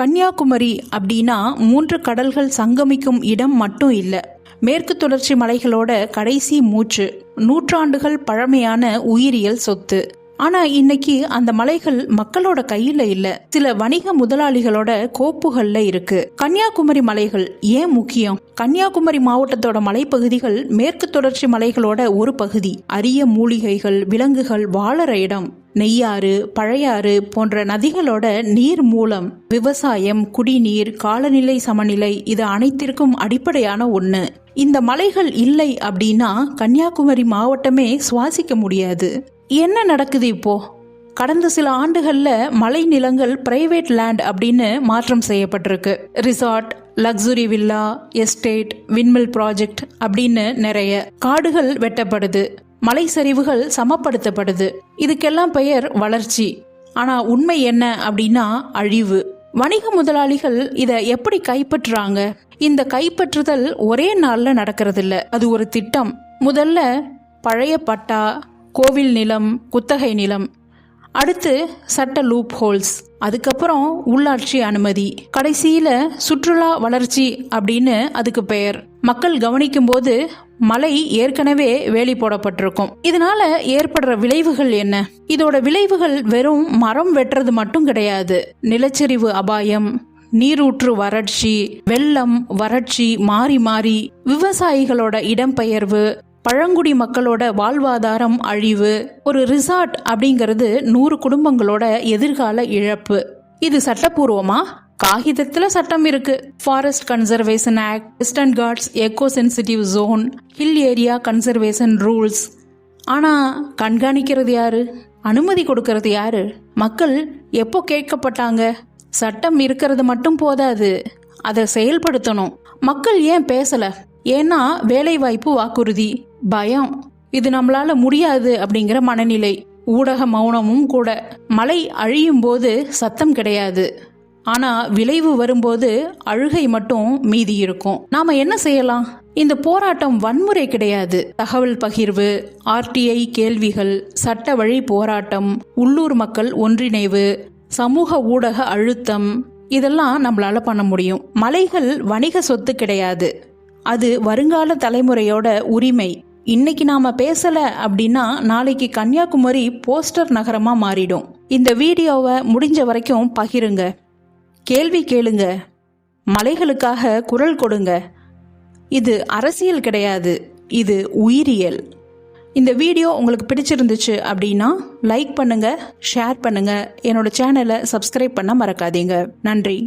கன்னியாகுமரி அப்படின்னா மூன்று கடல்கள் சங்கமிக்கும் இடம் மட்டும் இல்லை. மேற்கு தொடர்ச்சி மலைகளோட கடைசி மூச்சு. நூற்றாண்டுகள் பழமையான உயிரியல் சொத்து. ஆனா இன்னைக்கு அந்த மலைகள் மக்களோட கையில இல்ல. சில வணிக முதலாளிகளோட கோப்புகள்ல இருக்கு. கன்னியாகுமரி மலைகள் ஏன் முக்கியம்? கன்னியாகுமரி மாவட்டத்தோட மலைப்பகுதிகள் மேற்கு தொடர்ச்சி மலைகளோட ஒரு பகுதி. அரிய மூலிகைகள் விலங்குகள் வாழற இடம். நெய்யாறு பழையாறு போன்ற நதிகளோட நீர் மூலம் விவசாயம் குடிநீர் காலநிலை சமநிலை இது அனைத்திற்கும் அடிப்படையான ஒண்ணு. இந்த மலைகள் இல்லை அப்படின்னா கன்னியாகுமரி மாவட்டமே சுவாசிக்க முடியாது. என்ன நடக்குது இப்போ? கடந்த சில ஆண்டுகள்ல மலை நிலங்கள் பிரைவேட் லேண்ட் அப்படின்னு மாற்றம் செய்யப்பட்டிருக்கு. Resort luxury villa estate windmill project அப்படின்னு நிறைய காடுகள் வெட்டப்படுது. மலை சரிவுகள் சமப்படுத்தப்படுது. இதுக்கெல்லாம் பெயர் வளர்ச்சி. ஆனா உண்மை என்ன அப்படின்னா அழிவு. வணிக முதலாளிகள் இதை எப்படி கைப்பற்றுறாங்க? இந்த கைப்பற்றுதல் ஒரே நாள்ல நடக்கிறதில்ல. அது ஒரு திட்டம். முதல்ல பழைய பட்டா கோவில் நிலம் குத்தகை நிலம். அடுத்து சட்ட லூப் ஹோல்ஸ் அதுக்கப்புறம் உள்ளாட்சி அனுமதி. கடைசியில சுற்றுலா வளர்ச்சி அப்படின்னு அதுக்கு பெயர். மக்கள் கவனிக்கும் போது மலை ஏற்கனவே வேலி போடப்பட்டிருக்கும். இதனால ஏற்படுற விளைவுகள் என்ன? இதோட விளைவுகள் வெறும் மரம் வெட்டுறது மட்டும் கிடையாது. நிலச்சரிவு அபாயம் நீரூற்று வறட்சி வெள்ளம் வறட்சி மாறி மாறி விவசாயிகளோட இடம்பெயர்வு பழங்குடி மக்களோட வாழ்வாதாரம் அழிவு ஒரு ரிசார்ட் அப்படிங்கிறது நூறு குடும்பங்களோட எதிர்கால இழப்பு. இது சட்டப்பூர்வமா? காகிதத்துல சட்டம் இருக்கு. Forest conservation act western Ghats eco sensitive zone hill area conservation rules ஆனா கண்காணிக்கிறது யாரு? அனுமதி கொடுக்கறது யாரு? மக்கள் எப்போ கேட்கப்பட்டாங்க? சட்டம் இருக்கிறது மட்டும் போதாது. அதை செயல்படுத்தணும். மக்கள் ஏன் பேசல? ஏன்னா வேலைவாய்ப்பு வாக்குறுதி பயம். இது நம்மளால முடியாது அப்படிங்கிற மனநிலை. ஊடக மௌனமும் கூட. மழை அழியும் போது சத்தம் கிடையாது. ஆனா விளைவு வரும்போது அழுகை மட்டும் மீதி இருக்கும். நாம என்ன செய்யலாம்? இந்த போராட்டம் வன்முறை கிடையாது. தகவல் பகிர்வு ஆர்டிஐ கேள்விகள் சட்ட வழி போராட்டம் உள்ளூர் மக்கள் ஒன்றிணைவு சமூக ஊடக அழுத்தம் இதெல்லாம் நம்மளால பண்ண முடியும். மலைகள் வணிக சொத்து கிடையாது. அது வருங்கால தலைமுறையோட உரிமை. இன்னைக்கு நாம பேசல அப்படின்னா நாளைக்கு கன்னியாகுமரி போஸ்டர் நகரமா மாறிடும். இந்த வீடியோவை முடிஞ்ச வரைக்கும் பகிருங்க. கேள்வி கேளுங்க. மலைகளுக்காக குரல் கொடுங்க. இது அரசியல் கிடையாது. இது உயிரியல். இந்த வீடியோ உங்களுக்கு பிடிச்சிருந்துச்சு அப்படின்னா லைக் பண்ணுங்க ஷேர் பண்ணுங்க. என்னோட சேனலை சப்ஸ்கிரைப் பண்ண மறக்காதீங்க. நன்றி.